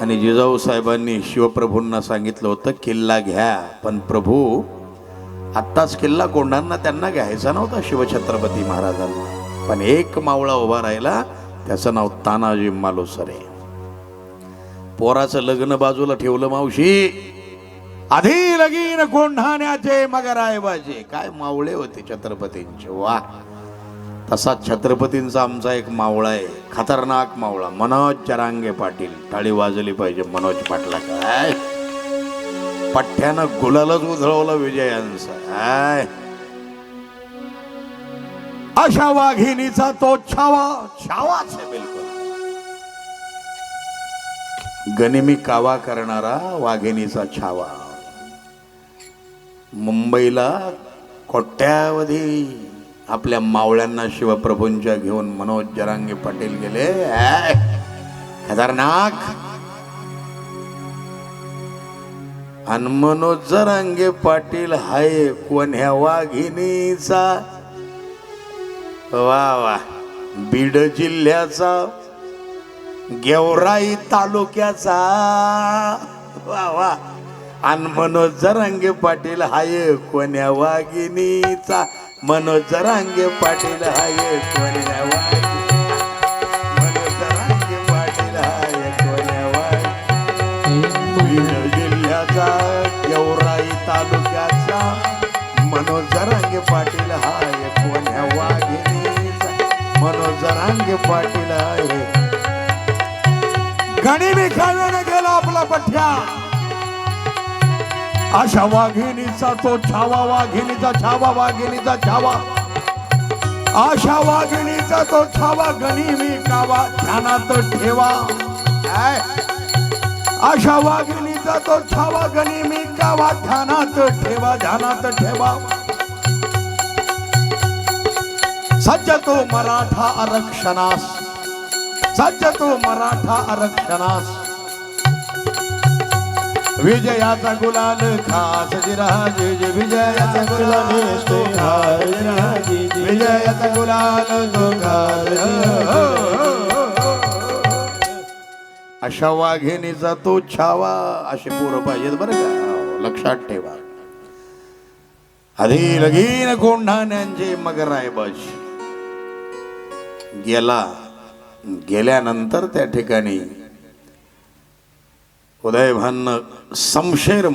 आणि जिजाऊ साहेबांनी शिवप्रभूंना सांगितलं होतं किल्ला घ्या पण प्रभू आत्ताच किल्ला कोंढांना त्यांना घ्यायचा नव्हता शिवछत्रपती महाराजांना. पण एक मावळा उभा राहिला त्याचं नाव तानाजी मालुसरे. पोराचं लग्न बाजूला ठेवलं मावशी. आधी लगीन कोंढाण्याचे मगरायबाजे काय मावळे होते छत्रपतींचे. वा. तसा छत्रपतींचा आमचा एक मावळा आहे. खतरनाक मावळा. मनोज चरांगे पाटील. टाळी वाजली पाहिजे मनोज पाटला काय पठ्ठ्यानं गुलालच उधळवलं विजयांचा. काय अशा वाघिणीचा तो छावा. छावाच आहे बिलकुल. गनिमी कावा करणारा वाघिणीचा छावा. मुंबईला कोट्यावधी आपल्या मावळ्यांना शिवप्रभूंच्या घेऊन मनोज जरांगे पाटील गेले. खतरनाक. आणि मनोज जरांगे पाटील हाय कोण्या वाघिणीचा? वा वा. बीड जिल्ह्याचा गेवराई तालुक्याचा. वा वा. आणि मनोज जरांगे पाटील हाय कोण्या वाघिणीचा? मनोज जरांगे पाटील हाय कोण्या मनोज पाटील हाय कोण्या वाघिणी बीड तालुक्याचा पाटील हाय कोण्या वाघिणीचा मनोज पाटील गणिमी गेला आपला पठ्ठ्या अशा वाघिणीचा तो छावा वाघिणीचा छावा वाघिणीचा छावा. आशा वाघिणीचा तो छावा गनिमी कावा ध्यानात ठेवा. आशा वाघिणीचा तो छावा गनिमी कावा ध्यानात ठेवा ध्यानात ठेवा. सज्ज तो मराठा आरक्षणास. सज्ज तो मराठा आरक्षणास. विजयाचा गुलाल खास जिराज विजयाचा गुलाल तो खास विजयाचा गुलाल तो खास अशा वाघिणीचा तो छावा असे पोरं पाहिजेत बरं का. लक्षात ठेवा. आधी लगीन कोंढाण्यांचे मग आहे गेला. गेल्यानंतर त्या ठिकाणी ఉదయభన్న సంశయం